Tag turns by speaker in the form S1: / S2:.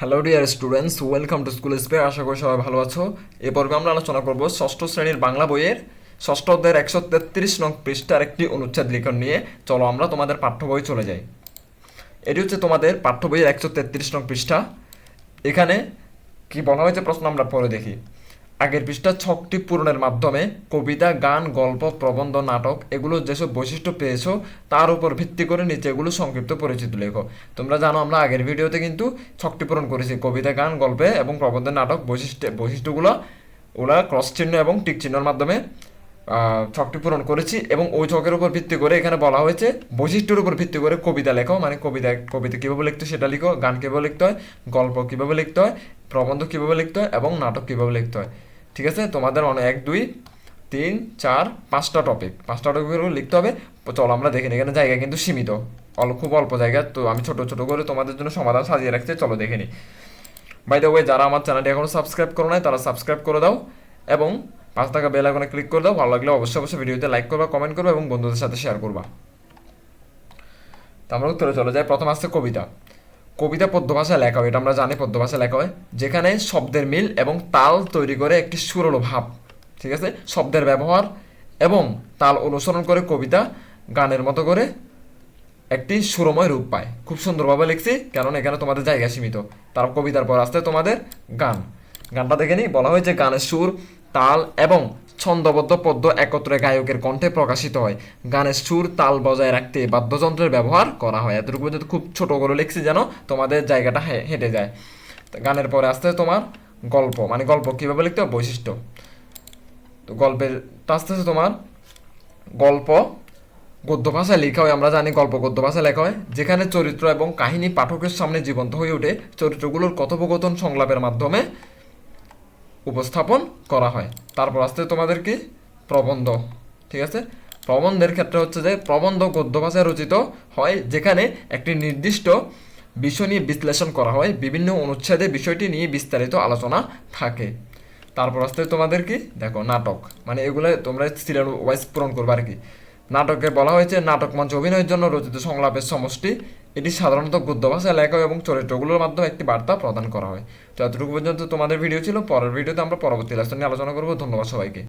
S1: Hello dear students welcome to school spare আশা করি সবাই ভালো আছো। এ পর্বে আমরা আলোচনা করব ষষ্ঠ শ্রেণির বাংলা বইয়ের। ষষ্ঠ অধ্যায়ের একশো তেত্রিশ নং পৃষ্ঠার একটি অনুচ্ছেদ লিখন নিয়ে। চলো আমরা তোমাদের পাঠ্য বই চলে যাই। এটি হচ্ছে তোমাদের পাঠ্য বইয়ের একশো তেত্রিশ নং পৃষ্ঠা। এখানে কি বলা হয়েছে প্রশ্ন আমরা পরে দেখি। আগের পৃষ্ঠা ছকটি পূরণের মাধ্যমে কবিতা, গান, গল্প, প্রবন্ধ, নাটক, এগুলো যেসব বৈশিষ্ট্য পেয়েছ, তার উপর ভিত্তি করে নিচে এগুলো সংক্ষিপ্ত পরিচিত লেখো। তোমরা জানো, আমরা আগের ভিডিওতে কিন্তু ছকটি পূরণ করেছি। কবিতা, গান, গল্পে এবং প্রবন্ধের নাটক বৈশিষ্ট্য, বৈশিষ্ট্যগুলো ওরা ক্রস চিহ্ন এবং টিক চিহ্নের মাধ্যমে ছকটি পূরণ করেছি এবং ওই ছকের উপর ভিত্তি করে এখানে বলা হয়েছে, বৈশিষ্ট্যের উপর ভিত্তি করে কবিতা লেখো। মানে কবিতা কবিতা কীভাবে লিখতে সেটা লিখো, গান কীভাবে লিখতে হয়, গল্প কীভাবে লিখতে হয়, প্রবন্ধ কীভাবে লিখতে হয় এবং নাটক কীভাবে লিখতে হয়। ঠিক আছে? তোমাদের অনেক এক, দুই, তিন, চার, পাঁচটা টপিক পাঁচটা উপর লিখতে হবে। চলো আমরা দেখে এখানে জায়গা কিন্তু সীমিত। অল খুব অল্প জায়গা, তো আমি ছোট ছোট করে তোমাদের জন্য সমাধান সাজিয়ে রাখছি। চলো দেখে নিই। বাই দ্য ওয়ে যারা আমার চ্যানেলটি এখনও সাবস্ক্রাইব করো নাই, তারা সাবস্ক্রাইব করে দাও এবং পাঁচ টাকা বেল আইকনে ক্লিক করে দাও। ভালো লাগলে অবশ্যই অবশ্যই ভিডিওতে লাইক করবা কমেন্ট করবা এবং বন্ধুদের সাথে শেয়ার করবা। তো আমরা উত্তরে চলে যাই। প্রথম আসছে কবিতা। কবিতা পদ্য ভাষায় লেখা হয়, এটা আমরা জানি পদ্য ভাষায় লেখা হয়, যেখানে শব্দের মিল এবং তাল তৈরি করে একটি সুরল ভাব, ঠিক আছে? শব্দের ব্যবহার এবং তাল অনুসরণ করে কবিতা গানের মতো করে একটি সুরময় রূপ পায়। খুব সুন্দরভাবে লিখছি কারণ এখানে তোমাদের জায়গা সীমিত। তার কবিতার পর আসতে তোমাদের গান। গানটা দেখে নিই বলা হয়েছে গানের সুর, তাল এবং ছন্দবদ্ধ পদ্য একত্রে গায়কের কণ্ঠে প্রকাশিত হয়। গানের সুর তাল বজায় রাখতে বাদ্যযন্ত্রের ব্যবহার করা হয়। এতটুকু পর্যন্ত খুব ছোট করে লিখছি যেন তোমাদের জায়গাটা হেঁটে যায়। গানের পরে আসতে তোমার গল্প। মানে গল্প কীভাবে লিখতে হয় বৈশিষ্ট্য। তো গল্পের আস্তে আস্তে তোমার গল্প গদ্য ভাষায় লেখা হয়। আমরা জানি গল্প গদ্য ভাষায় লেখা হয়। যেখানে চরিত্র এবং কাহিনী পাঠকের সামনে জীবন্ত হয়ে ওঠে। চরিত্রগুলোর কথোপকথন সংলাপের মাধ্যমে উপস্থাপন করা হয়। তারপর আসতে তোমাদের কি? প্রবন্ধ, ঠিক আছে? প্রবন্ধের ক্ষেত্রে হচ্ছে যে প্রবন্ধ গদ্য ভাষায় রচিত হয়, যেখানে একটি নির্দিষ্ট বিষয় নিয়ে বিশ্লেষণ করা হয়, বিভিন্ন অনুচ্ছেদে বিষয়টি নিয়ে বিস্তারিত আলোচনা থাকে। তারপর আসতে তোমাদের কি? দেখো, নাটক। মানে এগুলো তোমরা সিরিয়াল ওয়াইজ পূরণ করবে আর কি। নাটকে বলা হয়েছে, নাটক মঞ্চ অভিনয়ের জন্য রচিত সংলাপের সমষ্টি, এটি সাধারণত গদ্য ভাষায় লেখা এবং চরিত্রগুলোর মাধ্যমে একটি বার্তা প্রদান করা হয়। তো এতটুকু পর্যন্ত তোমাদের ভিডিও ছিল, পরের ভিডিওতে আমরা পরবর্তী লেসন নিয়ে আলোচনা করব। ধন্যবাদ সবাইকে।